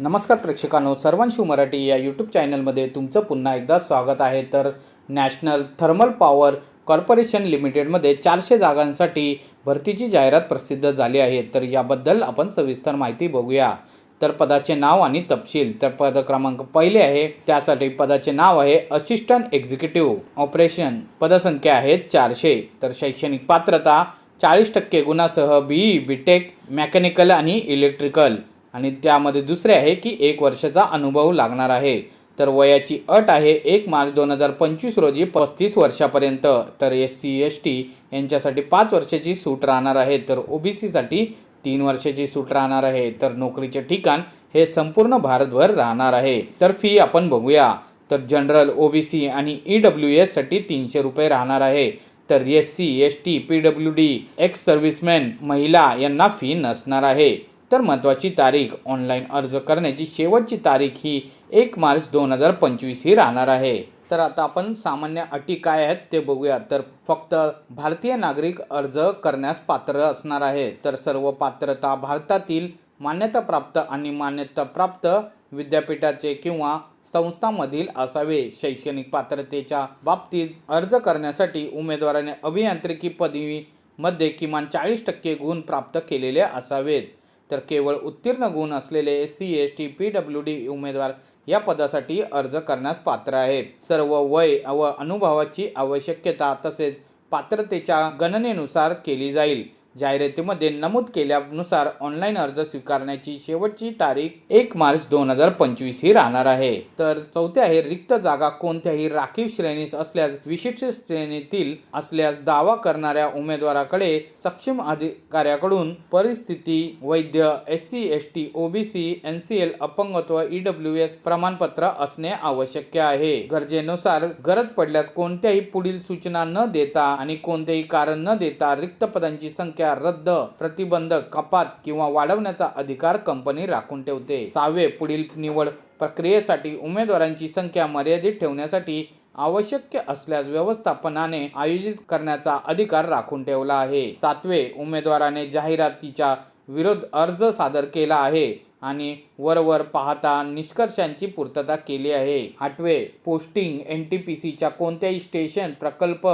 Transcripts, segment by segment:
नमस्कार प्रेक्षकांनो सर्वांशू मराठी या यूट्यूब चॅनलमध्ये तुमचं पुन्हा एकदा स्वागत आहे. तर नॅशनल थर्मल पॉवर कॉर्पोरेशन लिमिटेडमध्ये चारशे जागांसाठी भरतीची जाहिरात प्रसिद्ध झाली आहे. तर याबद्दल आपण सविस्तर माहिती बघूया. तर पदाचे नाव आणि तपशील. तर पद क्रमांक पहिले आहे. त्यासाठी पदाचे नाव आहे असिस्टंट एक्झिक्युटिव्ह ऑपरेशन पदसंख्या आहे चारशे. तर शैक्षणिक पात्रता चाळीस टक्के गुणासह बी बीटेक मेकॅनिकल आणि इलेक्ट्रिकल आणि त्यामध्ये दुसरे आहे की एक वर्षाचा अनुभव लागणार आहे. तर वयाची अट आहे एक मार्च दोन हजार पंचवीस रोजी पस्तीस वर्षापर्यंत. तर एस सी एस टी यांच्यासाठी पाच वर्षाची सूट राहणार आहे. तर ओबीसीसाठी तीन वर्षाची सूट राहणार आहे. तर नोकरीचे ठिकाण हे संपूर्ण भारतभर राहणार आहे. तर फी आपण बघूया. तर जनरल ओबीसी आणि ई डब्ल्यू एससाठी तीनशे रुपये राहणार आहे. तर S C S T P W D ex serviceman महिला यांना फी नसणार आहे. तर महत्त्वाची तारीख ऑनलाईन अर्ज करण्याची शेवटची तारीख ही एक मार्च दोन हजार पंचवीस ही राहणार आहे. तर आता आपण सामान्य अटी काय आहेत ते बघूया. तर फक्त भारतीय नागरिक अर्ज करण्यास पात्र असणार आहे. तर सर्व पात्रता भारतातील मान्यताप्राप्त आणि मान्यताप्राप्त विद्यापीठाचे किंवा संस्थांमधील असावे. शैक्षणिक पात्रतेच्या बाबतीत अर्ज करण्यासाठी उमेदवाराने अभियांत्रिकी पदवीमध्ये किमान चाळीस टक्के गुण प्राप्त केलेले असावेत. तर केवळ उत्तीर्ण गुण असलेले S C S T P W D उमेदवार या पदासाठी अर्ज करण्यास पात्र आहेत. सर्व वय व अनुभवाची आवश्यकता तसेच पात्रतेच्या गणनेनुसार केली जाईल. जाहिरातीमध्ये नमूद केल्यानुसार ऑनलाईन अर्ज स्वीकारण्याची शेवटची तारीख एक मार्च दोन हजार पंचवीस ही राहणार आहे. तर चौथे आहे रिक्त जागा कोणत्याही राखीव श्रेणीस असल्यास विशिष्ट श्रेणीतील असल्यास दावा करणाऱ्या उमेदवाराकडे सक्षम अधिकाऱ्याकडून परिस्थिती वैद्य S C S T OBC N C L अपंगत्व ई डब्ल्यू एस प्रमाणपत्र असणे आवश्यक आहे. गरजेनुसार गरज पडल्यास कोणत्याही पुढील सूचना न देता आणि कोणतेही कारण न देता रिक्त पदांची संख्या रद्द प्रतिबंध कपात किंवा वाढवण्याचा अधिकार कंपनी राखून ठेवते. सहावे पुढील निवड प्रक्रियेसाठी उमेदवारांची संख्या मर्यादित ठेवण्यासाठी आवश्यक असल्यास व्यवस्थापनाने आयोजित करण्याचा अधिकार राखून ठेवला आहे. सातवे उमेदवाराने जाहिरातीच्या विरोध अर्ज सादर केला आहे आणि वरवर पाहता निष्कर्षांची पूर्तता केली आहे. आठवे पोस्टिंग एन टी पी सीच्या कोणत्याही स्टेशन प्रकल्प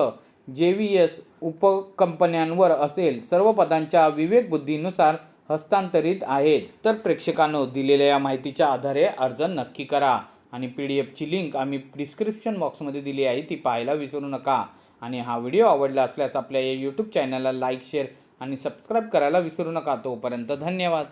जे व्ही एस उपकंपन्यांवर असेल सर्व पदांच्या विवेकबुद्धीनुसार हस्तांतरित आहेत. तर प्रेक्षकांनो दिलेल्या या माहितीच्या आधारे अर्ज नक्की करा आणि पी डी एफची लिंक आम्ही डिस्क्रिप्शन बॉक्समध्ये दिली आहे ती पाहायला विसरू नका. आणि हा व्हिडिओ आवडला असल्यास आपल्या या यूट्यूब चॅनलला लाईक शेअर आणि सबस्क्राईब करायला विसरू नका. तोपर्यंत धन्यवाद.